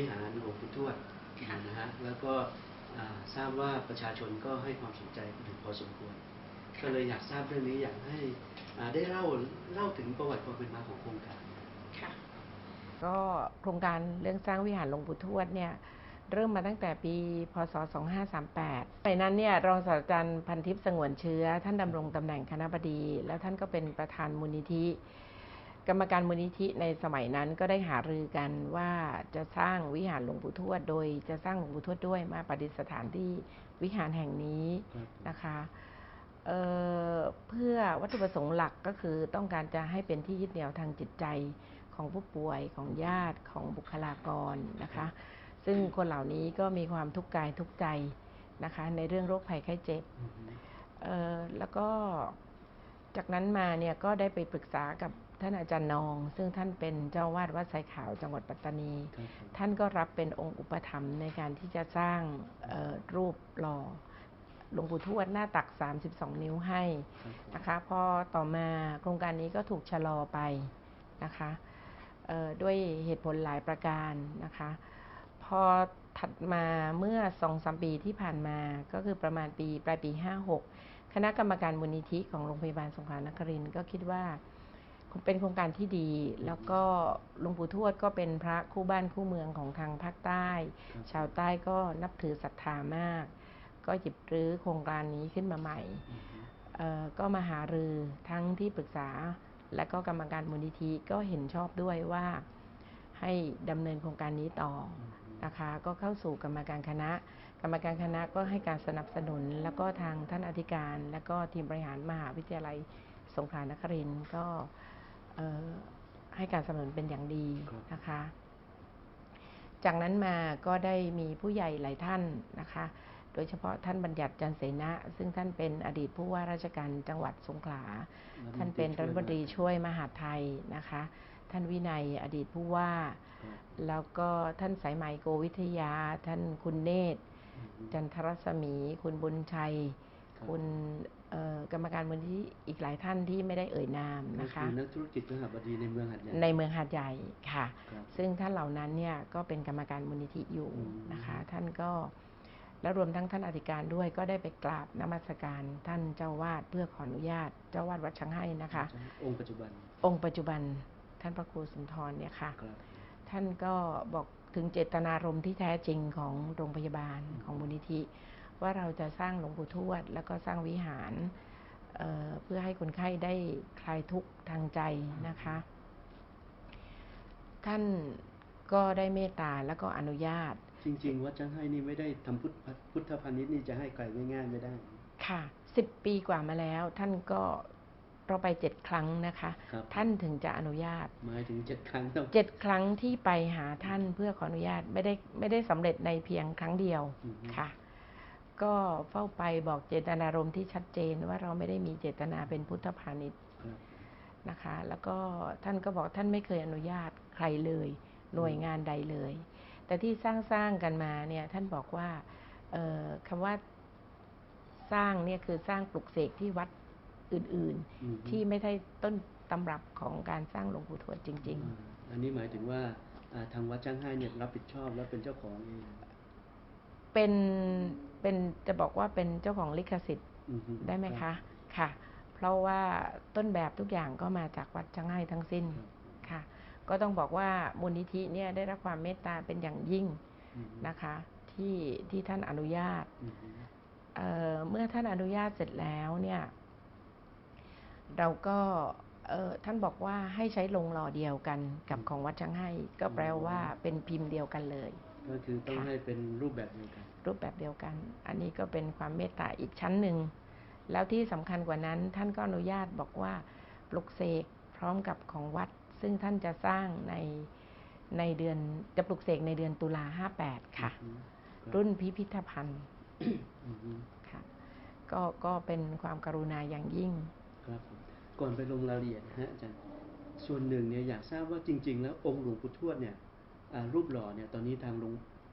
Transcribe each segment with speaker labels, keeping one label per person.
Speaker 1: วิหารหลวงปู่ทวด
Speaker 2: ค่ะ
Speaker 1: นะฮะแล้วก็อ่าทราบว่าประชาชนก็ให้ความสนใจอยู่พอสมควร ก็เลยอยากทราบเรื่องนี้อยากให้อ่าได้เล่าเล่าถึงประวัติความเป็นมาของโครงการ
Speaker 2: ค่ะ
Speaker 3: ก็โครงการเรื่องสร้างวิหารหลวงปู่ทวดเนี่ยเริ่มมาตั้งแต่ปี พศ 2538ไปนั้นเนี่ยรองศาสตราจารย์พันทิพย์สงวนเชื้อ ท่านดำรงตำแหน่งคณะบดี แล้วท่านก็เป็นประธานมูลนิธิ กรรมการมูลนิธิในสมัยนั้นก็ได้หารือกันว่าจะสร้างวิหารหลวงปู่ทวด โดยจะสร้างหลวงปู่ทวดด้วยมาประดิษฐานที่วิหารแห่งนี้
Speaker 1: ครับ
Speaker 3: นะคะเอ่อเพื่อวัตถุประสงค์หลักก็คือต้องการจะให้เป็นที่ยึดเหนี่ยวทางจิตใจของผู้ป่วยของญาติของบุคลากรนะคะ ซึ่งคนเหล่านี้ก็มีความทุกข์กายทุกข์ใจนะคะในเรื่องโรคภัยไข้เจ็บ
Speaker 1: อือฮึ
Speaker 3: เอ่อแล้วก็จากนั้นมาเนี่ยก็ได้ไปปรึกษากับ ท่านอาจารย์นอง ซึ่งท่านเป็นเจ้าวาดวัดไซขาวจังหวัดปัตตานี
Speaker 1: ครับผม
Speaker 3: ท่านก็รับเป็นองค์อุปถัมภ์ในการที่จะสร้างเอ่อรูปหล่อหลวงปู่ทวดหน้าตัก 32 นิ้วให้
Speaker 1: ครับผม
Speaker 3: นะคะพอต่อมาโครงการนี้ก็ถูกชะลอไปนะคะเอ่อด้วยเหตุผลหลายประการนะคะ พอถัดมาเมื่อสองสามปีที่ผ่านมาก็คือประมาณปีปลายปี 56 คณะกรรมการมูลนิธิของโรงพยาบาลสงขลานครินทร์ก็คิดว่า เป็นโครงการที่ดี แล้วก็หลวงปู่ทวดก็เป็นพระคู่บ้านคู่เมืองของทางภาคใต้
Speaker 1: ครับ
Speaker 3: ชาวใต้ก็นับถือศรัทธามาก ก็หยิบรื้อโครงการนี้ขึ้นมาใหม่
Speaker 1: อือฮึ
Speaker 3: เอ่อก็มาหารือทั้งที่ปรึกษาและก็กรรมการมูลนิธิก็เห็นชอบด้วยว่าให้ดำเนินโครงการนี้ต่อ
Speaker 1: อือฮึ
Speaker 3: นะคะก็เข้าสู่กรรมการคณะ กรรมการคณะก็ให้การสนับสนุน แล้วก็ทางท่านอธิการ และก็ทีมบริหารมหาวิทยาลัยสงขลานครินทร์ก็เอ่อ ให้การสนับสนุนเป็นอย่างดีนะคะ จากนั้นมาก็ได้มีผู้ใหญ่หลายท่านนะคะ โดยเฉพาะท่านบัญญัติจันเสนะ ซึ่งท่านเป็นอดีตผู้ว่าราชการจังหวัดสงขลา ท่านเป็นรัฐมนตรีช่วยมหาดไทยนะคะ ท่านวินัยอดีตผู้ว่า
Speaker 1: ครับ
Speaker 3: แล้วก็ท่านสายไหมโกวิทยา ท่านคุณเนตร
Speaker 1: อือฮึ
Speaker 3: จันทรศมี คุณบุญชัย
Speaker 1: ครับ
Speaker 3: คุณเอ่อ กรรมการมูลนิธิอีกหลายท่านที่ไม่ได้เอ่ยนาม
Speaker 1: ก็
Speaker 3: นะคะ
Speaker 1: คือนักธุรกิจขหบดีในเมืองหัดใหญ่
Speaker 3: ในเมืองหาดใหญ่ค่ะ
Speaker 1: ครับ
Speaker 3: ซึ่งท่านเหล่านั้นเนี่ยก็เป็นกรรมการมูลนิธิอยู่
Speaker 1: อืม
Speaker 3: นะคะ ท่านก็และรวมทั้งท่านอธิการด้วยก็ได้ไปกราบนมัสการท่านเจ้าวาดเพื่อขออนุญาต เจ้าวาดวัดชังให้นะคะ
Speaker 1: องค์ปัจจุบัน
Speaker 3: องค์ปัจจุบันท่านพระครูสุนทรเนี่ยค่ะ
Speaker 1: ครับ
Speaker 3: ท่านก็บอกถึงเจตนารมณ์ที่แท้จริงของโรงพยาบาลของมูลนิธิ ว่าเราจะสร้างหลวงปู่ทวด แล้วก็สร้างวิหารเอ่อเพื่อให้คนไข้ได้คลายทุกข์ทางใจนะคะ ท่านก็ได้เมตตาแล้วก็อนุญาต
Speaker 1: จริง ๆ วัดจังให้นี่ไม่ได้ทำพุทธพุทธพาณิชย์นี่จะให้ใครง่ายๆไม่ได้
Speaker 3: ค่ะสิบปีกว่ามาแล้ว ท่านก็เราไปเจ็ดครั้งนะคะ
Speaker 1: ครับ
Speaker 3: ท่านถึงจะอนุญาต
Speaker 1: หมายถึงเจ็ดครั้งต้อง
Speaker 3: เจ็ดครั้งที่ไปหาท่านเพื่อขออนุญาตไม่ได้ไม่ได้สำเร็จในเพียงครั้งเดียว
Speaker 1: อือฮึ
Speaker 3: ค่ะ ก็เฝ้าไปบอกเจตนารมณ์ที่ชัดเจนว่าเราไม่ได้มีเจตนาเป็นพุทธพาณิชย์
Speaker 1: ครับ
Speaker 3: นะคะ แล้วก็ท่านก็บอกท่านไม่เคยอนุญาตใครเลย หน่วยงานใดเลย แต่ที่สร้างสร้างกันมาเนี่ยท่านบอกว่าเอ่อคำว่าสร้างเนี่ยคือสร้างปลุกเสกที่วัดอื่น
Speaker 1: อือฮึ
Speaker 3: ๆที่ไม่ใช่ต้นตำรับของการสร้างหลวงปู่ทวดจริง
Speaker 1: อ่าอันนี้หมายถึงว่าอ่าทางวัดจ้างให้เนี่ยรับผิดชอบและเป็นเจ้าของเอง
Speaker 3: ๆเป็น เป็นจะบอกว่าเป็นเจ้าของลิขสิทธิ์
Speaker 1: อือฮึ
Speaker 3: ได้ไหม
Speaker 1: รั
Speaker 3: คะ
Speaker 1: บ
Speaker 3: ค่ะ เพราะว่าต้นแบบทุกอย่างก็มาจากวัดจังไห้ทั้งสิ้น
Speaker 1: ครับ
Speaker 3: ค่ะ ก็ต้องบอกว่ามูลนิธิเนี่ยได้รับความเมตตาเป็นอย่างยิ่ง
Speaker 1: อือฮึ
Speaker 3: นะคะ ที่ที่ท่านอนุญาต
Speaker 1: อือฮึ
Speaker 3: เอ่อเมื่อท่านอนุญาตเสร็จแล้วเนี่ย เราก็เอ่อท่านบอกว่าให้ใช้ลงหล่อเดียวกันกับของวัดจังไห้ ก็แปลว่าเป็นพิมพ์เดียวกันเลย
Speaker 1: ก็คือต้อง
Speaker 3: ค่ะ
Speaker 1: ให้เป็นรูปแบบเดียวกัน
Speaker 3: รูปแบบเดียวกัน อันนี้ก็เป็นความเมตตาอีกชั้นหนึ่ง แล้วที่สำคัญกว่านั้นท่านก็อนุญาตบอกว่าปลุกเสกพร้อมกับของวัด ซึ่งท่านจะสร้างในในเดือนจะปลุกเสกในเดือนตุลาห้าแปดค่ะ
Speaker 1: อือฮึคบ
Speaker 3: รุ่นพิพิธภัณฑ์
Speaker 1: อือฮึ
Speaker 3: ค่ะก็ก็เป็นความกรุณาอย่างยิ่ง
Speaker 1: ครับผมก่อนไปลงรายละเอียดนะฮะอาจารย์ส่วนหนึ่งเนี่ยอยากทราบว่าจริง ๆ แล้วองค์หลวงปู่ทวดเนี่ยอ่า รูปหล่อเนี่ยตอนนี้ทางลง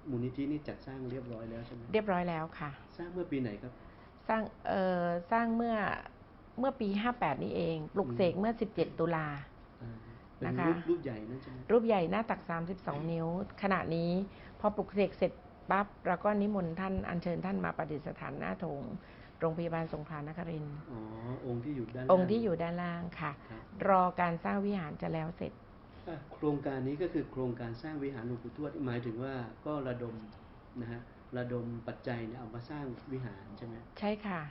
Speaker 1: มูลนิธินี่จัดสร้างเรียบร้อยแล้วใช่ไหม
Speaker 3: เรียบร้อยแล้วค่ะ
Speaker 1: สร้างเมื่อปีไหนครับ
Speaker 3: สร้างเอ่อสร้างเมื่อเมื่อปี58นี้เอง ปลุกเสกเมื่อ17ตุลา
Speaker 1: อ่าเป็น
Speaker 3: นะคะ
Speaker 1: รูปรูปใหญ่นั่นใช่ไหม
Speaker 3: รูปใหญ่หน้าตัก32นิ้ว ขณะนี้พอปลุกเสกเสร็จปั๊บเราก็นิมนต์ท่านอัญเชิญท่านมาประดิษฐานหน้าโถงโรงพยาบาลสงขลานครินทร์
Speaker 1: อ๋อองค์ที่อยู่ด้าน
Speaker 3: องค์
Speaker 1: ล่า
Speaker 3: ที่อยู่ด้านล่างค่ะ
Speaker 1: ครับ
Speaker 3: รอการสร้างวิหารจะแล้วเสร็จ
Speaker 1: อะ โครงการนี้ก็คือโครงการสร้างวิหารหลวงปู่ทวดหมายถึงว่าก็ระดมนะฮะระดมปัจจัยเนี่ยเอามาสร้างวิหารใช่ไหม
Speaker 3: ใช่ค่ะ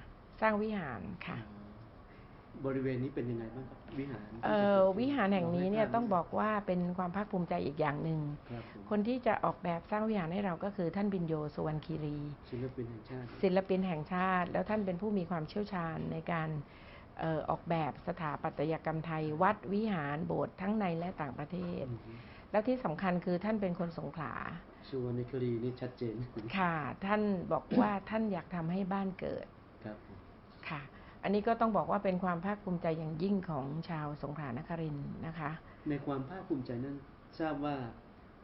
Speaker 3: สร้างวิหารค่ะ
Speaker 1: อ๋อบริเวณนี้เป็นยังไงบ้างครับวิหารที่
Speaker 3: เอ่
Speaker 1: จะ
Speaker 3: อ
Speaker 1: เกิดขึ้
Speaker 3: วิหารแห่งนี้เนี่ย
Speaker 1: ลให้
Speaker 3: ต้อง
Speaker 1: ภาพ
Speaker 3: บอกว่าเป็นความภาคภูมิใจอีกอย่างหนึ่ง
Speaker 1: ครับผม
Speaker 3: คนที่จะออกแบบสร้างวิหารให้เราก็คือท่านบินโยสุวรรณคีรี
Speaker 1: ศิลปินแห่งชาติ
Speaker 3: ศิลปินแห่งชาติ แล้วท่านเป็นผู้มีความเชี่ยวชาญในการเอ่อออกแบบสถาปัตยกรรมไทย วัดวิหารโบสถ์ทั้งในและต่างประเทศ
Speaker 1: อือฮึ
Speaker 3: แล้วที่สำคัญคือท่านเป็นคนสงขลา
Speaker 1: สุวรรณคดีนี่ชัดเจน
Speaker 3: ค่ะ ท่านบอกว่าท่านอยากทำให้บ้านเกิด
Speaker 1: ครับผม
Speaker 3: ค่ะ อันนี้ก็ต้องบอกว่าเป็นความภาคภูมิใจอย่างยิ่งของชาวสงขลานครินทร์นะคะ
Speaker 1: ในความภาคภูมิใจนั้นทราบว่า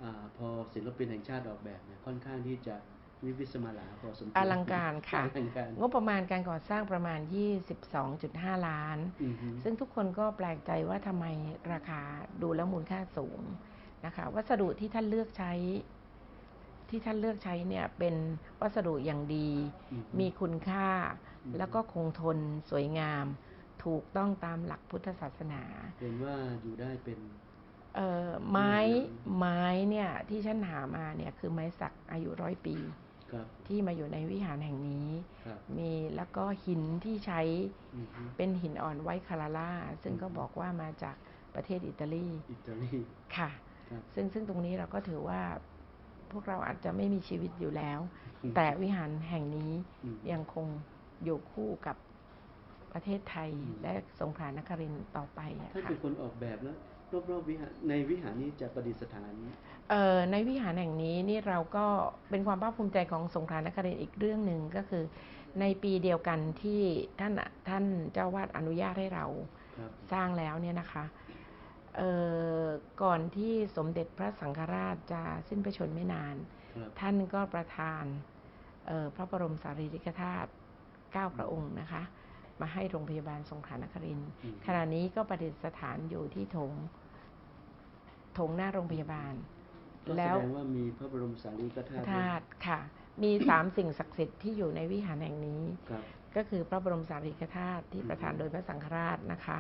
Speaker 1: อาพอศิลปินแห่งชาติออกแบบเนี่ยค่อนข้างที่จะ วิวิสมาลาพอสมควร
Speaker 3: อลังการค่ะ
Speaker 1: อลังการ
Speaker 3: งบประมาณการก่อสร้างประมาณ 22.5 ล้าน
Speaker 1: อือฮึ
Speaker 3: ซึ่งทุกคนก็แปลกใจว่าทำไมราคาดูแล้วมูลค่าสูงนะคะ วัสดุที่ท่านเลือกใช้ ที่ท่านเลือกใช้เนี่ยเป็นวัสดุอย่างดี
Speaker 1: อือฮึ
Speaker 3: มีคุณค่า
Speaker 1: อืม
Speaker 3: แล้วก็คงทนสวยงาม ถูกต้องตามหลักพุทธศาสนา
Speaker 1: เห็นว่าอยู่ได้เป็น
Speaker 3: เอ่อไม้
Speaker 1: อืม
Speaker 3: ไม้เนี่ยที่ฉันหามาเนี่ยคือไม้สักอายุร้อยปี
Speaker 1: ครับ
Speaker 3: ที่มาอยู่ในวิหารแห่งนี้
Speaker 1: ครับ
Speaker 3: มีแล้วก็หินที่ใช้
Speaker 1: อือฮึ
Speaker 3: เป็นหินอ่อนไวท์คาราล่า ซึ่งก็
Speaker 1: อืม
Speaker 3: บอกว่ามาจากประเทศอิตาลี
Speaker 1: อิตาลี
Speaker 3: ค่ะ
Speaker 1: ครับ
Speaker 3: ซึ่งซึ่งตรงนี้เราก็ถือว่าพวกเราอาจจะไม่มีชีวิตอยู่แล้ว แต่วิหารแห่งนี้
Speaker 1: อืม
Speaker 3: ยังคงอยู่คู่กับประเทศไทย
Speaker 1: อืม
Speaker 3: และสงขลานครินทร์ต่อไปอะ
Speaker 1: ท่าน
Speaker 3: ค่ะ
Speaker 1: เป็นคนออกแบบแล้วรอบๆวิหารในวิหารนี้จะประดิษฐาน
Speaker 3: เอ่อ ในวิหารแห่งนี้นี่เราก็เป็นความภาคภูมิใจของสงขลานครินทร์อีกเรื่องหนึ่งก็คือ ในปีเดียวกันที่ท่านท่านเจ้าวาดอนุญาตให้เรา
Speaker 1: ครับ
Speaker 3: สร้างแล้วเนี่ยนะคะเอ่อก่อนที่สมเด็จพระสังฆราชจะสิ้นพระชนม์ไม่นาน
Speaker 1: ครับ
Speaker 3: ท่านก็ประทานเอ่อพระบรมสารีริกธาตุเก้าพระองค์นะคะ มาให้โรงพยาบาลสงขลานครินทร์
Speaker 1: อืม
Speaker 3: ขณะนี้ก็ประดิษฐานอยู่ที่โถงโถงหน้าโรงพยาบาล
Speaker 1: ก็
Speaker 3: แล้
Speaker 1: แส
Speaker 3: ว
Speaker 1: ดงว่ามีพระบรมสารีริก
Speaker 3: พ
Speaker 1: ธา
Speaker 3: ระ
Speaker 1: ตุ
Speaker 3: ธาตุค่ะ มีสามสิ่งศักดิ์สิทธิ์ที่อยู่ในวิหารแห่งนี้
Speaker 1: ครับ
Speaker 3: ก็คือพระบรมสารีริกธาตุที่ประทานโดยพระสังฆราชนะคะ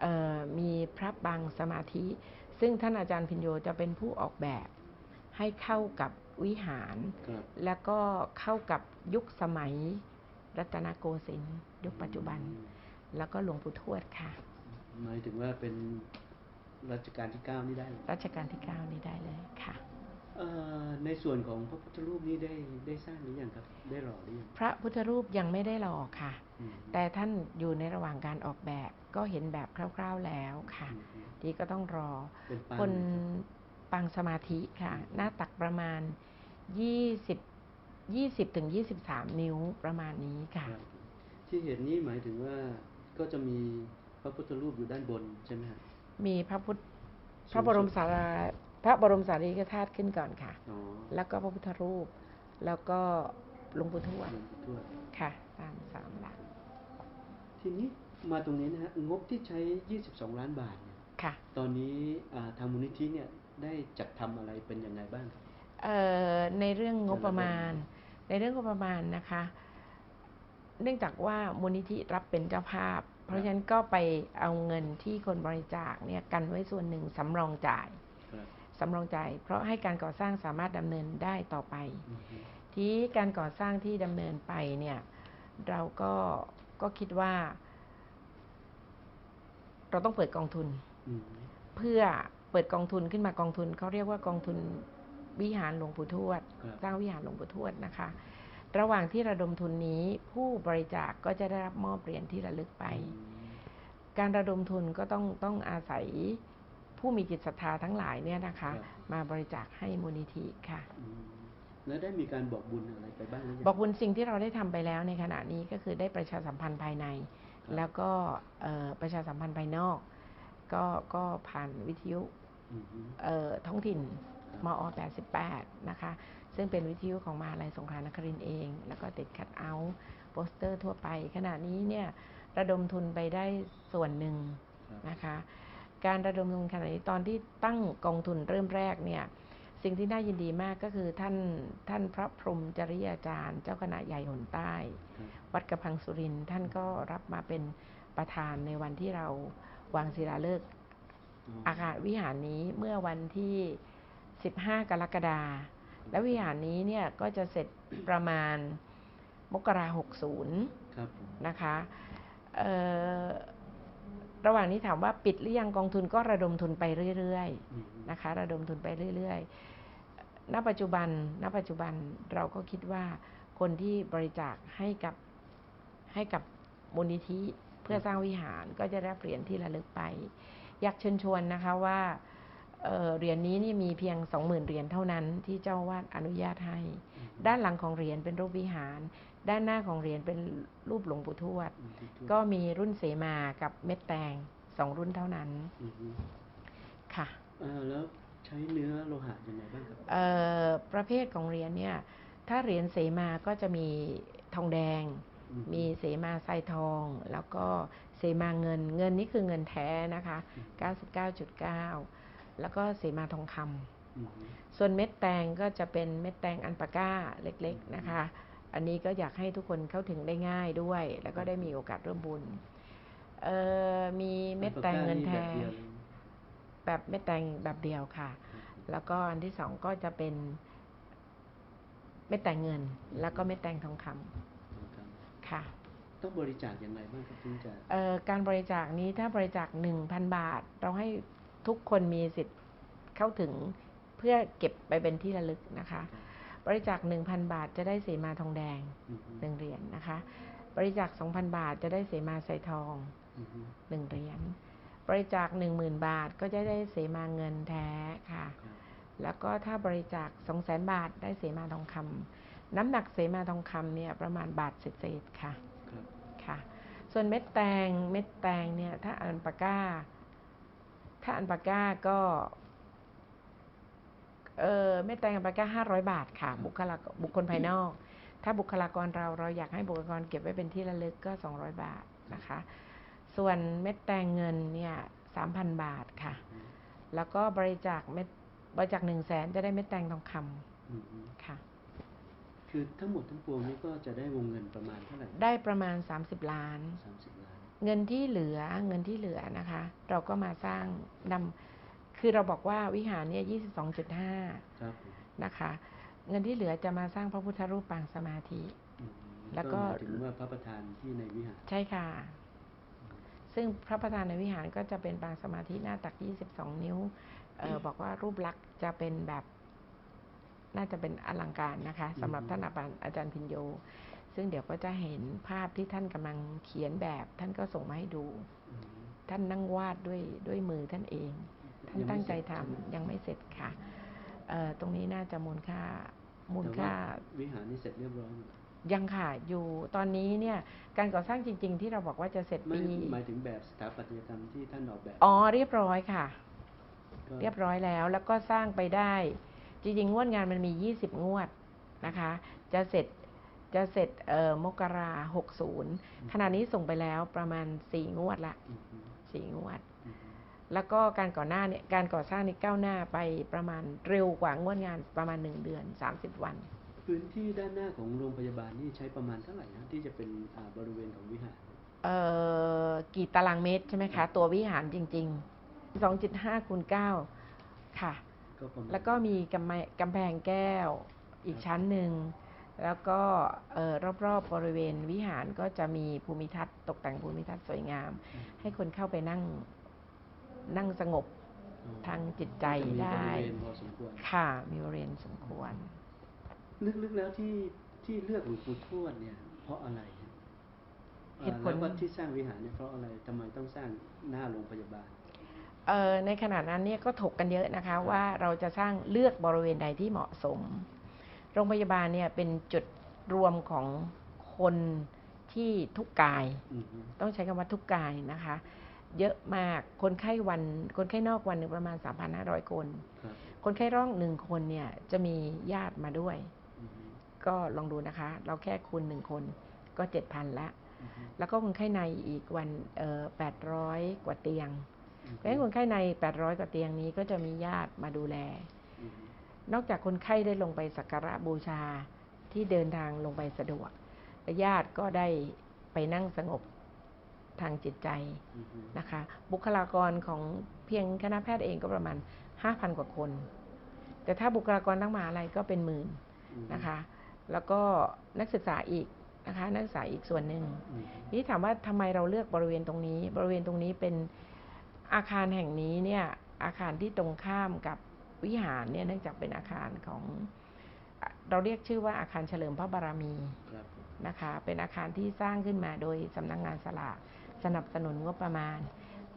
Speaker 3: เอ่อมีพระปางสมาธิ ซึ่งท่านอาจารย์พินโยจะเป็นผู้ออกแบบให้เข้ากับวิหาร
Speaker 1: ครับ
Speaker 3: แล้วก็เข้ากับยุคสมัยรัตนโกสินทร์ยุคปัจจุบัน
Speaker 1: อืม
Speaker 3: แล้วก็หลวงปู่ทวดค่ะ
Speaker 1: หมายถึงว่าเป็น รัชกาลที่เก้านี่ได้เลย
Speaker 3: รัชกาลที่9นี้ได้เลยค่ะ
Speaker 1: เอ่อในส่วนของพระพุทธรูปนี้ได้ได้สร้างหรือยังครับได้หล่อหรือยัง
Speaker 3: พระพุทธรูปยังไม่ได้หล่อค่ะ
Speaker 1: อืม
Speaker 3: แต่ท่านอยู่ในระหว่างการออกแบบก็เห็นแบบคร่าวๆแล้วค่ะ
Speaker 1: อืมอืม
Speaker 3: ที่ก็ต้องรอ
Speaker 1: เป็นปาง
Speaker 3: คน
Speaker 1: นะครับ
Speaker 3: ปางสมาธิค่ะ หน้าตักประมาณ 20 20ถึง23 นิ้วประมาณนี้ค่ะ
Speaker 1: ครับที่เห็นนี่หมายถึงว่าก็จะมีพระพุทธรูปอยู่ด้านบนใช่ไหมฮะ
Speaker 3: มีพระพุทธ
Speaker 1: สูงสุด
Speaker 3: พระบรมสาราพระบรมสารีริกธาตุขึ้นก่อนค่ะ
Speaker 1: อ๋อ
Speaker 3: แล้วก็พระพุทธรูป แล้วก็หลวงปู่ทวด
Speaker 1: หลวงปู่ทวด
Speaker 3: ค่ะตามสามหลัก
Speaker 1: ทีนี้มาตรงนี้นะฮะงบที่ใช้ 22 ล้านบาทเนี่ย
Speaker 3: ค่ะ
Speaker 1: ตอนนี้อ่าทางมูลนิธิเนี่ยได้จัดทำอะไรเป็นยังไงบ้างครับ
Speaker 3: เอ่อในเรื่องงบประมาณ ในเรื่องงบประมาณนะคะ เนื่องจากว่ามูลนิธิรับเป็นเจ้าภาพ เพราะฉะนั้นก็ไปเอาเงินที่คนบริจาคเนี่ยกันไว้ส่วนหนึ่งสำรองจ่าย
Speaker 1: ครับ
Speaker 3: สำรองจ่ายเพราะให้การก่อสร้างสามารถดำเนินได้ต่อไป
Speaker 1: อือฮึ
Speaker 3: ที่การก่อสร้างที่ดำเนินไปเนี่ยเราก็ก็คิดว่า เราต้องเปิดกองทุน
Speaker 1: อืม
Speaker 3: เพื่อเปิดกองทุนขึ้นมากองทุนเขาเรียกว่ากองทุนวิหารหลวงปู่ทวด
Speaker 1: ครับ
Speaker 3: สร้างวิหารหลวงปู่ทวดนะคะ ระหว่างที่ระดมทุนนี้ผู้บริจาคก็จะได้รับมอบเหรียญที่ระลึกไป
Speaker 1: อืม
Speaker 3: การระดมทุนก็ต้องต้องอาศัยผู้มีจิตศรัทธาทั้งหลายเนี่ยนะคะ
Speaker 1: ครับ
Speaker 3: มาบริจาคให้มูลนิธิค่ะ
Speaker 1: อืมแล้วได้มีการบอกบุญอะไรไปบ้างหรือยัง
Speaker 3: บอกบุญสิ่งที่เราได้ทำไปแล้วในขณะนี้ก็คือได้ประชาสัมพันธ์ภายใน
Speaker 1: ครับ
Speaker 3: แล้วก็เอ่อประชาสัมพันธ์ภายนอก ก็ก็ผ่านวิทยุ
Speaker 1: อือฮึ
Speaker 3: เอ่อท้องถิ่น
Speaker 1: ครับ
Speaker 3: มอ88นะคะ ซึ่งเป็นวิทยุของมหาลัยสงขลานครินทร์เอง แล้วก็ติดคัดเอาท์โปสเตอร์ทั่วไป ขณะนี้เนี่ยระดมทุนไปได้ส่วนหนึ่ง
Speaker 1: ครับ
Speaker 3: นะคะ การระดมทุนขนาดนี้ตอนที่ตั้งกองทุนเริ่มแรกเนี่ยสิ่งที่น่ายินดีมากก็คือท่านท่านพระพรหมจริยาจารย์ เจ้าคณะใหญ่หนใต้
Speaker 1: ครับ
Speaker 3: วัดกระพังสุรินทร์ท่านก็รับมาเป็นประธานในวันที่เราวางศิลาฤกษ์
Speaker 1: อ๋อ
Speaker 3: อาคารวิหารนี้เมื่อวันที่ 15 กรกฎาคม และวิหารนี้เนี่ยก็จะเสร็จประมาณมกราหกศูนย์
Speaker 1: ครับผม
Speaker 3: นะคะเอ่อระหว่างนี้ถามว่าปิดหรือยังกองทุนก็ระดมทุนไปเรื่อย
Speaker 1: อืม
Speaker 3: ๆนะคะ ระดมทุนไปเรื่อยๆ ณ ปัจจุบัน ณ ปัจจุบันเราก็คิดว่าคนที่บริจาคให้กับให้กับมูลนิธิเพื่อสร้างวิหารก็จะได้รับเหรียญที่ระลึกไป อยากเชิญชวนนะคะว่า เอ่อเหรียญนี้นี่มีเพียง 20,000เหรียญเท่านั้นที่เจ้าอาวาดอนุญาตให้
Speaker 1: อืม
Speaker 3: ด้านหลังของเหรียญเป็นรูปวิหาร ด้านหน้าของเหรียญเป็นรูปหลวงปู่ทวด
Speaker 1: อืมที่ทั่ว
Speaker 3: ก็มีรุ่นเสมากับเม็ดแตงสองรุ่นเท่านั้น
Speaker 1: อืมอืม
Speaker 3: ค่ะ
Speaker 1: เอ่อแล้วใช้เนื้อโลหะยังไงบ้างครับ
Speaker 3: เอ่อประเภทของเหรียญเนี่ย ถ้าเหรียญเสมาก็จะมีทองแดง
Speaker 1: อื
Speaker 3: มีเสมาทรายทอง แล้วก็เสมาเงิน เงินนี่คือเงินแท้นะคะ 99.9 แล้วก็เสมาทองคำ
Speaker 1: อืม
Speaker 3: ส่วนเม็ดแตงก็จะเป็นเม็ดแตงอันปาก้าเล็กๆนะคะ อันนี้ก็อยากให้ทุกคนเข้าถึงได้ง่ายด้วย แล้วก็ได้มีโอกาสร่วมบุญเอ่อมีเม็ดแตงเงินแท้
Speaker 1: แบบเดียวเลย
Speaker 3: แบบเม็ดแตงแบบเดียวค่ะ
Speaker 1: ครับผม
Speaker 3: แล้วก็อันที่สองก็จะเป็นเม็ดแตงเงิน แล้วก็เม็ดแตงทองคำ
Speaker 1: ครับ
Speaker 3: ค่ะ
Speaker 1: ต้องบริจาคอย่างไรบ้างครับถึงจะ
Speaker 3: เอ่อการบริจาคนี้ถ้าบริจาค1,000 บาท เราให้ ทุกคนมีสิทธิ์เข้าถึงเพื่อเก็บไปเป็นที่ระลึกนะคะ บริจาค 1,000 บาทจะได้เสมาทองแดง
Speaker 1: อืม
Speaker 3: หนึ่งเหรียญนะคะ บริจาค 2,000 บาทจะได้เสมาใส่ทอง
Speaker 1: อืม
Speaker 3: หนึ่งเหรียญบริจาค 10,000 บาทก็จะได้เสมาเงินแท้ค่ะ
Speaker 1: ครับ
Speaker 3: แล้วก็ถ้าบริจาค 200,000 บาทได้เสมาทองคำน้ำหนักเสมาทองคำเนี่ยประมาณบาทเศษๆค่ะ
Speaker 1: ครับ
Speaker 3: ค่ะ ส่วนเม็ดแตงเม็ดแตงเนี่ยถ้าอันปาก้า ถ้าอันปาก้าก็เออเม็ดแตงอันปาก้าห้าร้อยบาทค่ะ บุคลากรบุคคลภายนอก ถ้าบุคลากรเราเราอยากให้บุคลากรเก็บไว้เป็นที่ระลึกก็สองร้อยบาทนะคะ ส่วนเม็ดแตงเงินเนี่ยสามพันบาทค่ะ
Speaker 1: อืม
Speaker 3: แล้วก็บริจาคเม็ดบริจาคหนึ่งแสนจะได้เม็ดแตงทองคำ
Speaker 1: อืมอืม
Speaker 3: ค่ะ
Speaker 1: คือทั้งหมดทั้งปวงนี้ก็จะได้วงเงินประมาณเท่าไหร่
Speaker 3: ได้ประมาณ30ล้าน
Speaker 1: สามสิบล้าน
Speaker 3: เงินที่เหลือเงินที่เหลือนะคะ เราก็มาสร้างนำคือเราบอกว่าวิหารเนี่ย22.5
Speaker 1: ครับผม
Speaker 3: นะคะ เงินที่เหลือจะมาสร้างพระพุทธรูปปางสมาธิ
Speaker 1: อืม
Speaker 3: แล้วก็
Speaker 1: หมายถึงว่าพระประธานที่ในวิหาร
Speaker 3: ใช่ค่ะ ซึ่งพระประธานในวิหารก็จะเป็นปางสมาธิหน้าตัก22นิ้วเออบอกว่ารูปลักษณ์จะเป็นแบบ น่าจะเป็นอลังการนะคะสำหรับท่านอาจารย์อาจารย์พินโย ซึ่งเดี๋ยวก็จะเห็นภาพที่ท่านกำลังเขียนแบบ ท่านก็ส่งมาให้ดู
Speaker 1: อืม
Speaker 3: ท่านนั่งวาดด้วยด้วยมือท่านเอง ท่าน
Speaker 1: ยังไม่
Speaker 3: ตั้งใจ
Speaker 1: เสร็
Speaker 3: ทำ
Speaker 1: ใช่ไหม
Speaker 3: ยังไม่เสร็จค่ะเอ่อตรงนี้น่าจะมูลค่ามูล
Speaker 1: แต่
Speaker 3: ค่า
Speaker 1: ว่าวิหารนี่เสร็จเรียบร้อยหมด
Speaker 3: ยังค่ะอยู่ตอนนี้เนี่ยการก่อสร้างจริง ๆ ที่เราบอกว่าจะเสร็จ
Speaker 1: ไม่
Speaker 3: ปี
Speaker 1: หมายถึงแบบสถาปัตยกรรมที่ท่านออกแบบ
Speaker 3: อ๋อเรียบร้อยค่ะ
Speaker 1: ก็
Speaker 3: เรียบร้อยแล้วแล้วก็สร้างไปได้ จริงๆงวดงานมันมี 20 งวดนะคะ จะเสร็จ จะเสร็จเอ่อมกราหกศูนย์ขณะนี้ส่งไปแล้วประมาณ4งวดละ
Speaker 1: อืมอืม
Speaker 3: สี่งวด
Speaker 1: อืม
Speaker 3: แล้วก็การก่อหน้าเนี่ยการก่อสร้างนี่ก้าวหน้าไปประมาณเร็วกว่างวดงานประมาณ1เดือน30วัน
Speaker 1: พื้นที่ด้านหน้าของโรงพยาบาลนี่ใช้ประมาณเท่าไหร่นะที่จะเป็นอ่าบริเวณของวิหาร
Speaker 3: เอ่อกี่ตารางเมตรใช่ไหมคะ ตัววิหารจริง ๆ 2.5คูณ9ค่ะ
Speaker 1: ก็ประมาณ
Speaker 3: แล้วก็มีกำแพงกำแพงแก้วอีกชั้นหนึ่ง แล้วก็เอ่อรอบๆบริเวณวิหารก็จะมีภูมิทัศน์ตกแต่งภูมิทัศน์สวยงาม
Speaker 1: อืม
Speaker 3: ให้คนเข้าไปนั่งนั่งสงบ
Speaker 1: อ๋อ
Speaker 3: ทางจิตใจ
Speaker 1: ก็จะมี
Speaker 3: ได้
Speaker 1: บริเวณพอสมควร
Speaker 3: ค่ะมีบริเวณสมควร
Speaker 1: ลึกๆแล้วที่ที่เลือกหลวงปู่ทวดเนี่ย เพราะอะไรฮะ
Speaker 3: เหตุผล
Speaker 1: อ่าแล้วก็ที่สร้างวิหารเนี่ยเพราะอะไรทำไมต้องสร้างหน้าโรงพยาบาล
Speaker 3: เอ่อในขณะนั้นเนี่ยก็ถกกันเยอะนะคะว่าเราจะสร้างเลือกบริเวณใดที่เหมาะสม โรงพยาบาลเนี่ยเป็นจุดรวมของคนที่ทุกข์กาย
Speaker 1: อือฮึ
Speaker 3: ต้องใช้คำว่าทุกข์กายนะคะ เยอะมากคนไข้วัน คนไข้นอกวันหนึ่งประมาณ 3,500 คน
Speaker 1: ครับ
Speaker 3: คนไข้ร่องหนึ่งคนเนี่ยจะมีญาติมาด้วย
Speaker 1: อือฮึ
Speaker 3: ก็ลองดูนะคะ เราแค่คูณหนึ่งคนก็ 7,000 ละ
Speaker 1: อือฮึ
Speaker 3: แล้วก็คนไข้ในอีกวันเอ่อ800กว่าเตียงเพราะฉะนั้นคนไข้ใน 800 กว่าเตียงนี้ก็จะมีญาติมาดูแล
Speaker 1: อืม
Speaker 3: นอกจากคนไข้ได้ลงไปสักการะบูชาที่เดินทางลงไปสะดวกและญาติก็ได้ไปนั่งสงบทางจิตใจ
Speaker 1: อืม
Speaker 3: นะคะ บุคลากรของเพียงคณะแพทย์เองก็ประมาณ 5,000 กว่าคน แต่ถ้าบุคลากรทั้งมหาลัยก็เป็นหมื่น
Speaker 1: อืม
Speaker 3: นะคะ แล้วก็นักศึกษาอีกนะคะนักศึกษาอีกส่วนหนึ่ง
Speaker 1: อืม
Speaker 3: ทีนี้ถามว่าทำไมเราเลือกบริเวณตรงนี้ บริเวณตรงนี้เป็นอาคารแห่งนี้เนี่ยอาคารที่ตรงข้ามกับ วิหารเนี่ยเนื่องจากเป็นอาคารของอะเราเรียกชื่อว่าอาคารเฉลิมพระบารมี
Speaker 1: ครับผม
Speaker 3: นะคะ เป็นอาคารที่สร้างขึ้นมาโดยสำนักงงานสลากสนับสนุนงบประมาณ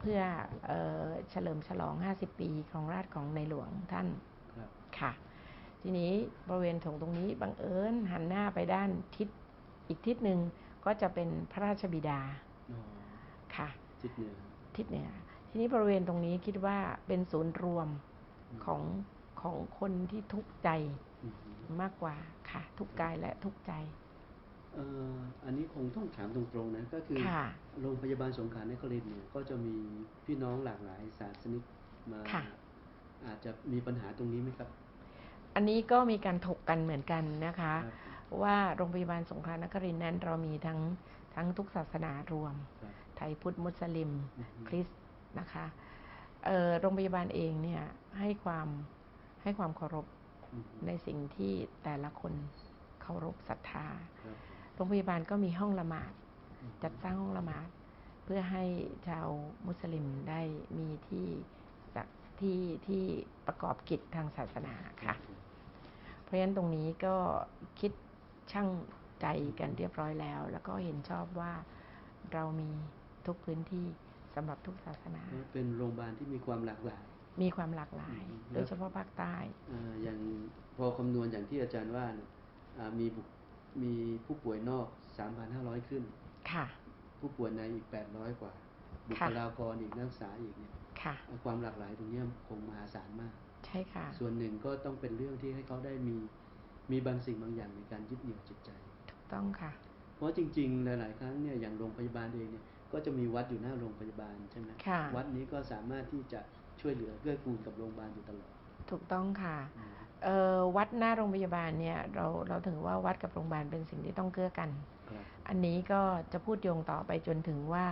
Speaker 3: เพื่อเออเฉลิมฉลอง 50 ปีของราชของในหลวงท่าน
Speaker 1: ครับ
Speaker 3: ค่ะ ทีนี้บริเวณถงตรงนี้บังเอิญหันหน้าไปด้านทิศอีกทิศหนึ่งก็จะเป็นพระราชบิดา
Speaker 1: อ๋อ
Speaker 3: ค่ะ
Speaker 1: ทิศเหนือ
Speaker 3: ทิศเหนือทีนี้บริเวณตรงนี้คิดว่าเป็นศูนย์รวม ของของคนที่ทุกข์ใจ
Speaker 1: อืม
Speaker 3: มากกว่าค่ะ ทุกข์กายและทุกข์ใจ
Speaker 1: เอ่ออันนี้คงต้องถามตรงๆนะก็คือ
Speaker 3: ค่ะ
Speaker 1: โรงพยาบาลสงขลานครินทร์เนี่ยก็จะมีพี่น้องหลากหลายศาสนิกมา
Speaker 3: ค่ะ
Speaker 1: อาจจะมีปัญหาตรงนี้ไหมครับ
Speaker 3: อันนี้ก็มีการถกกันเหมือนกันนะคะ
Speaker 1: ครับ
Speaker 3: ว่าโรงพยาบาลสงขลานครินทร์นั้นเรามีทั้งทั้งทุกศาสนารวม
Speaker 1: ครับ
Speaker 3: ไทยพุทธมุสลิม
Speaker 1: อืม
Speaker 3: คริสต์นะคะเอ่อ โรงพยาบาลเองเนี่ยให้ความให้ความเคารพ
Speaker 1: อืม
Speaker 3: ในสิ่งที่แต่ละคนเคารพศรัทธา
Speaker 1: ครับ
Speaker 3: โรงพยาบาลก็มีห้องละหมาด
Speaker 1: อืม
Speaker 3: จัดสร้างห้องละหมาด เพื่อให้ชาวมุสลิมได้มีที่สักที่ที่ประกอบกิจทางศาสนาค่ะ เพราะฉะนั้นตรงนี้ก็คิดช่างใจกันเรียบร้อยแล้ว แล้วก็เห็นชอบว่าเรามีทุกพื้นที่ สำหรับทุกศาสนา
Speaker 1: ก็เป็นโรงพยาบาลที่มีความหลากหลาย
Speaker 3: มีความหลากหลาย
Speaker 1: อืม
Speaker 3: โดยเฉพาะภาคใต้
Speaker 1: อ่าอย่างพอคำนวณอย่างที่อาจารย์ว่าเนี่ยอ่ามีบุคมีผู้ป่วยนอก 3,500 ขึ้น
Speaker 3: ค่ะ
Speaker 1: ผู้ป่วยในอีก 800 กว่า บุ
Speaker 3: ค่ะ
Speaker 1: คลากรอีกนักศึกษาอีกเนี่ย
Speaker 3: ค่ะ
Speaker 1: ความหลากหลายตรงเนี้ยคงมหาศาลมาก
Speaker 3: ใช่ค่ะ
Speaker 1: ส่วนหนึ่งก็ต้องเป็นเรื่องที่ให้เขาได้มีมีบางสิ่งบางอย่างในการยึดเหนี่ยวจิตใจ
Speaker 3: ถูกต้องค่ะ
Speaker 1: เพราะจริง ๆ หลาย ๆ ครั้งเนี่ยอย่างโรงพยาบาลเองเนี่ย ก็จะมีวัดอยู่หน้าโรงพยาบาลใช่ไหม
Speaker 3: ค่ะ
Speaker 1: วัดนี้ก็สามารถที่จะช่วยเหลือเกื้อกูลกับโรงพยาบาลอยู่ตลอด
Speaker 3: ถูกต้องค่ะ
Speaker 1: อืม
Speaker 3: เอ่อวัดหน้าโรงพยาบาลเนี่ยเราเราถือว่าวัดกับโรงพยาบาลเป็นสิ่งที่ต้องเกื้อกัน
Speaker 1: ครับ
Speaker 3: อันนี้ก็จะพูดโยงต่อไปจนถึงว่า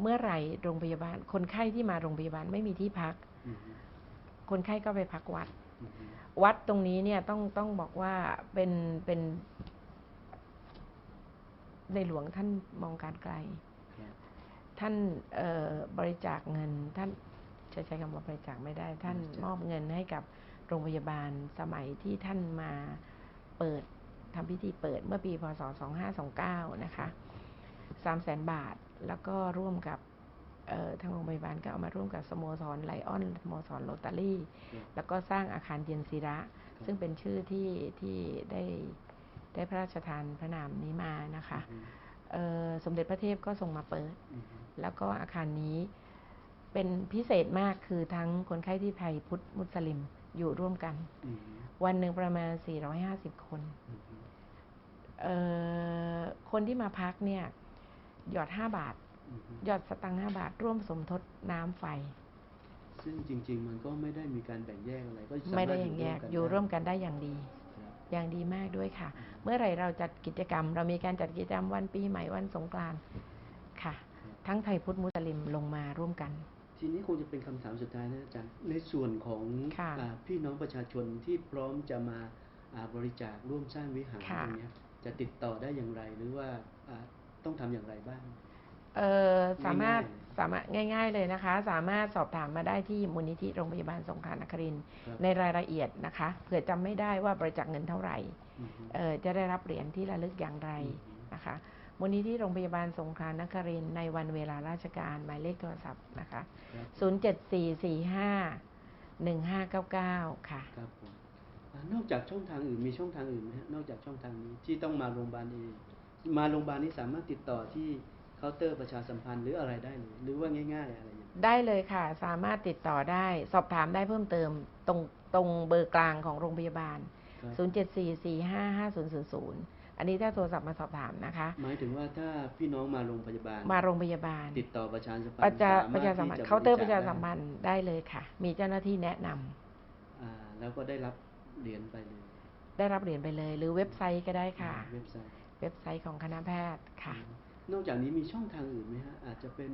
Speaker 3: เมื่อไหร่โรงพยาบาล คนไข้ที่มาโรงพยาบาลไม่มีที่พัก
Speaker 1: อืม
Speaker 3: คนไข้ก็ไปพักวัด
Speaker 1: อืม
Speaker 3: วัดตรงนี้เนี่ยต้องต้องบอกว่าเป็นเป็น ในหลวงท่านมองการไกล
Speaker 1: ครับ
Speaker 3: ท่านเอ่อบริจาคเงินท่านจะใช้คำว่าบริจาคไม่ได้ ท่านมอบเงินให้กับโรงพยาบาลสมัยที่ท่านมาเปิดทำพิธีเปิดเมื่อปีพศ 2529 นะคะ3แสนบาทแล้วก็ร่วมกับเอ่อทางโรงพยาบาลก็เอามาร่วมกับสโมสรไลออนสโมสรโรตารี่
Speaker 1: ครับ
Speaker 3: แล้วก็สร้างอาคารเย็นศิระ ซึ่งเป็นชื่อที่ที่ได้ได้พระราชทานพระนามนี้มานะคะ
Speaker 1: อืม
Speaker 3: เอ่อสมเด็จพระเทพก็ทรงมาเปิด
Speaker 1: อืม
Speaker 3: แล้วก็อาคารนี้เป็นพิเศษมากคือทั้งคนไข้ที่ไทยพุทธมุสลิมอยู่ร่วมกัน
Speaker 1: อืม
Speaker 3: วันหนึ่งประมาณ 450 คน
Speaker 1: อืม
Speaker 3: เอ่อคนที่มาพักเนี่ย หยอด 5 บาท
Speaker 1: อืม
Speaker 3: หยอดสตังค์5บาท ร่วมสมทบน้ำไฟ
Speaker 1: ซึ่งจริง ๆ มันก็ไม่ได้มีการแบ่งแยกอะไร ก็สาารถ
Speaker 3: ไม่ได้อย่างแยกอยู่ร่วมกันได้อย่างดี
Speaker 1: ครับ
Speaker 3: อย่างดีมากด้วยค่ะ
Speaker 1: อืม
Speaker 3: เมื่อไหร่เราจัดกิจกรรม เรามีการจัดกิจกรรมวันปีใหม่วันสงกรานต์ค่ะ
Speaker 1: ครับ
Speaker 3: ทั้งไทยพุทธมุสลิมลงมาร่วมกัน
Speaker 1: ทีนี้คงจะเป็นคำถามสุดท้ายนะอาจารย์ในส่วนของ
Speaker 3: ค่ะ
Speaker 1: อ่าพี่น้องประชาชนที่พร้อมจะมาอ่าบริจาคร่วมสร้างวิหาร
Speaker 3: ค่ะ
Speaker 1: ตรงเนี้ยจะติดต่อได้อย่างไรหรือว่าอ่าต้องทำอย่างไรบ้าง
Speaker 3: เอ่อสามารถ
Speaker 1: ง่ายๆ
Speaker 3: สามารถง่าย ๆเลยนะคะ สามารถสอบถามมาได้ที่มูลนิธิโรงพยาบาลสงขลานครินทร์
Speaker 1: ครับ
Speaker 3: ในรายละเอียดนะคะเผื่อจำไม่ได้ว่าบริจาคเงินเท่าไหร่
Speaker 1: อืม
Speaker 3: เอ่อจะได้รับเหรียญที่ระลึกอย่างไร
Speaker 1: อืม
Speaker 3: นะคะ มูลนิธิโรงพยาบาลสงขลานครินทร์ในวันเวลาราชการหมายเลขโทรศัพท์นะคะ
Speaker 1: ครับ
Speaker 3: 074451599 ค่ะ
Speaker 1: ครับผมอ่านอกจากช่องทางอื่นมีช่องทางอื่นไหมฮะนอกจากช่องทางนี้ที่ต้องมาโรงพยาบาลเองมาโรงพยาบาลนี้สามารถติดต่อที่เคาน์เตอร์ประชาสัมพันธ์หรืออะไรได้เลยหรือว่าง่าย ๆ อะไรอย่างนี้
Speaker 3: ได้เลยค่ะ สามารถติดต่อได้ สอบถามได้เพิ่มเติมตรงตรงเบอร์กลางของโรงพยาบาล
Speaker 1: ครับ
Speaker 3: 074455000 อันนี้ถ้าโทรศัพท์มาสอบถามนะคะ
Speaker 1: หมายถึงว่าถ้าพี่น้องมาโรงพยาบาล
Speaker 3: มาโรงพยาบาล
Speaker 1: ติดต่อประชาสัมพัน
Speaker 3: ประ
Speaker 1: ธ์
Speaker 3: ชา
Speaker 1: สม
Speaker 3: ประชาสัมพัน
Speaker 1: ที่
Speaker 3: ธ์
Speaker 1: จ
Speaker 3: เคาน์เตอร์ประชา
Speaker 1: ได้
Speaker 3: สัมพันธ์ได้เลยค่ะ มีเจ้าหน้าที่แนะนำ
Speaker 1: อ่าแล้วก็ได้รับเหรียญไปเลย
Speaker 3: ได้รับเหรียญไปเลย หรือเว็บไซต์ก็ได้ค่ะ
Speaker 1: เว็บไซต์
Speaker 3: เว็บไซต์ของคณะแพทย์ค่ะ
Speaker 1: นอกจากนี้มีช่องทางอื่นไหมฮะ อาจจะเป็น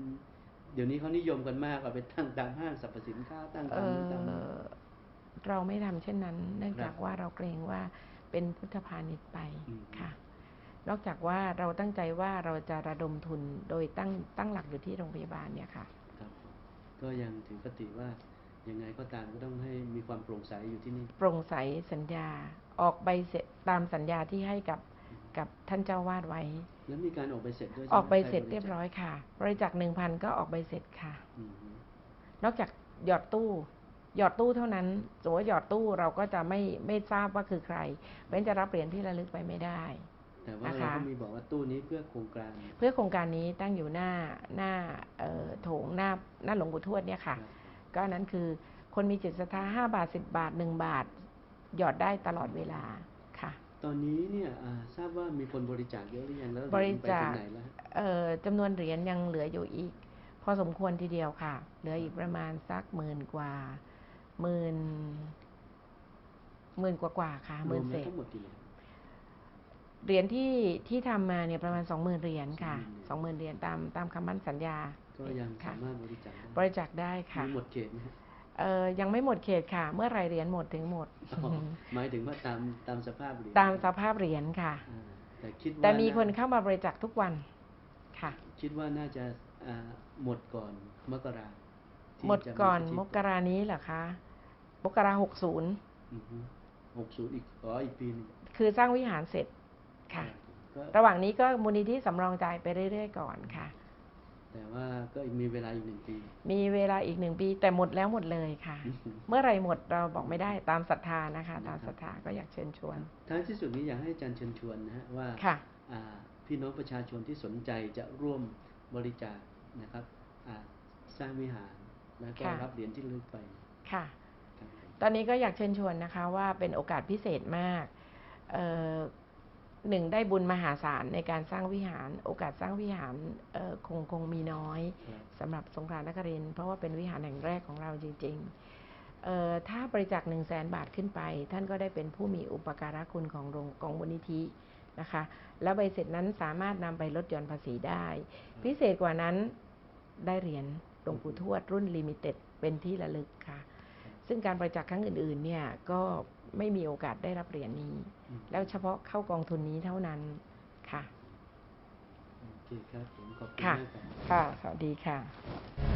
Speaker 1: เดี๋ยวนี้เขานิยมกันมากเอาไปตั้งตามห้างสรรพสินค้าตั้ง
Speaker 3: เอ
Speaker 1: ตามนู้นตามนี้
Speaker 3: อเราไม่ทำเช่นนั้น เนื่อง
Speaker 1: ครับ
Speaker 3: จากว่าเราเกรงว่า เป็นพุทธพาณิชย์ไป
Speaker 1: อืม
Speaker 3: ค่ะ นอกจากว่าเราตั้งใจว่าเราจะระดมทุนโดยตั้งตั้งหลักอยู่ที่โรงพยาบาลเนี่ยค่ะ
Speaker 1: ครับก็ยังถือคติว่ายังไงก็ตามก็ต้องให้มีความโปร่งใสอยู่ที่นี่
Speaker 3: โปร่งใสสัญญาออกใบเสร็จตามสัญญาที่ให้กับกับท่านเจ้าวาดไว้
Speaker 1: แล้วมีการออกใบเสร็จด้วย
Speaker 3: ออกใบ
Speaker 1: ช่ไหม
Speaker 3: เสร็จ
Speaker 1: ใค
Speaker 3: เรียบร้อยค่ะ บริจาคหนึ่งพันก็ออกใบเสร็จค่ะ
Speaker 1: อืม
Speaker 3: นอกจากหยอดตู้ หยอดตู้เท่านั้นสมมติว่าหยอดตู้เราก็จะไม่ไม่ทราบว่าคือใครเว้นจะรับเหรียญที่ระลึกไปไม่ได้
Speaker 1: แต่ว่า
Speaker 3: นะคะ
Speaker 1: เราก็มีบอกว่าตู้นี้เพื่อโครงการ
Speaker 3: เพื่อโครงการนี้ตั้งอยู่หน้าหน้าเอ่อโถงหน้าหน้าหลวงปู่ทวดเนี่ยค่ะ
Speaker 1: ครับ
Speaker 3: ก็อันนั้นคือคนมีจิตศรัทธาห้าบาทสิบบาทหนึ่งบาท หยอดได้ตลอดเวลาค่ะ
Speaker 1: ตอนนี้เนี่ยอ่าทราบว่ามีคนบริจาคเยอะหรือยังแล้วเห
Speaker 3: บ
Speaker 1: รี
Speaker 3: ริ
Speaker 1: ยญไป
Speaker 3: จา
Speaker 1: ถึ
Speaker 3: ค
Speaker 1: งไหนแล้วฮะ
Speaker 3: เอ่อจำนวนเหรียญยังเหลืออยู่อีก พอสมควรทีเดียวค่ะ เหลืออีกประมาณสักหมื่นกว่า หมื่นหมื่นกว่ากว่าๆค่ะห
Speaker 1: ร
Speaker 3: มื่
Speaker 1: วนม
Speaker 3: เศ
Speaker 1: แล้ว
Speaker 3: ษ
Speaker 1: ทั้งหมดกี่เหรียญ
Speaker 3: เหรียญที่ที่ทำมาเนี่ยประมาณสองหมื่นเหรียญค่ะส
Speaker 1: 20,000
Speaker 3: องหมื่นเหรียญตามตามคำมั่นสัญญา
Speaker 1: ก็ยัง
Speaker 3: ค่ะ
Speaker 1: สามารถบริจาคได้
Speaker 3: บริจาคได้ค่ะ
Speaker 1: มีหมดเขตไหมฮะ
Speaker 3: เอ่อยังไม่หมดเขตค่ะ เมื่อไหรเหรียญหมดถึงหมด
Speaker 1: อ๋อหมายถึงว่าตามตามสภาพเหรียญ
Speaker 3: ตามสภาพเหรียญค่ะ
Speaker 1: อ่าแต่คิดว่า
Speaker 3: แต่มีคน
Speaker 1: น่า
Speaker 3: เข้ามาบริจาคทุกวันค่ะ
Speaker 1: คิดว่าน่าจะอ่าหมดก่อนมกราที่
Speaker 3: หมดก่อน
Speaker 1: จะ
Speaker 3: มกรานี้เหรอคะ มกราหกศูนย์
Speaker 1: หกศูนย์อีกอ๋ออีกปีหนึง
Speaker 3: คือสร้างวิหารเสร็จค่ะ
Speaker 1: ก็
Speaker 3: ระหว่างนี้ก็มูลนิธิสำรองจ่ายไปเรื่อยๆก่อนค่ะ
Speaker 1: แต่ว่าก็มีเวลาอีกหนึ่งปี
Speaker 3: มีเวลาอีกหนึ่งปี แต่หมดแล้วหมดเลยค่ะ เมื่อไหรหมดเราบอกไม่ได้ตามศรัทธานะคะ ตามศรัทธาก็อยากเชิญชวน
Speaker 1: ท้ายที่สุดนี้อยากให้อาจารย์เชิญชวนนะฮะว่า
Speaker 3: ค่ะ
Speaker 1: อ่าพี่น้องประชาชนที่สนใจจะร่วมบริจาคนะครับอ่าสร้างวิหารแล้วก็
Speaker 3: ค่ะ
Speaker 1: รับเหรียญที่ระลึกไป
Speaker 3: ค่ะ
Speaker 1: ครับผม
Speaker 3: ตอนนี้ก็อยากเชิญชวนนะคะว่าเป็นโอกาสพิเศษมากเอ่อหนึ่งได้บุญมหาศาลในการสร้างวิหาร โอกาสสร้างวิหารเอ่อคงคงมีน้อย
Speaker 1: ครับ
Speaker 3: สำหรับสงขลานครินทร์เพราะว่าเป็นวิหารแห่งแรกของเราจริงๆเอ่อถ้าบริจาคหนึ่งแสนบาทขึ้นไป ท่านก็ได้เป็นผู้มีอุปการะคุณของโรงของมูลนิธินะคะ แล้วใบเสร็จนั้นสามารถนำไปลดหย่อนภาษีได้ พิเศษกว่านั้นได้เหรียญหลวงปู่ทวดรุ่นลิมิเต็ดเป็นที่ระลึกค่ะ ซึ่งการบริจาคครั้งอื่นๆเนี่ยก็ไม่มีโอกาสได้รับเหรียญนี้
Speaker 1: อืม
Speaker 3: แล้วเฉพาะเข้ากองทุนนี้เท่านั้นค่ะ
Speaker 1: โอเคครับผมขอบคุณ
Speaker 3: ค่ะ
Speaker 1: มากครับ
Speaker 3: ค่ะ สวัสดีค่ะ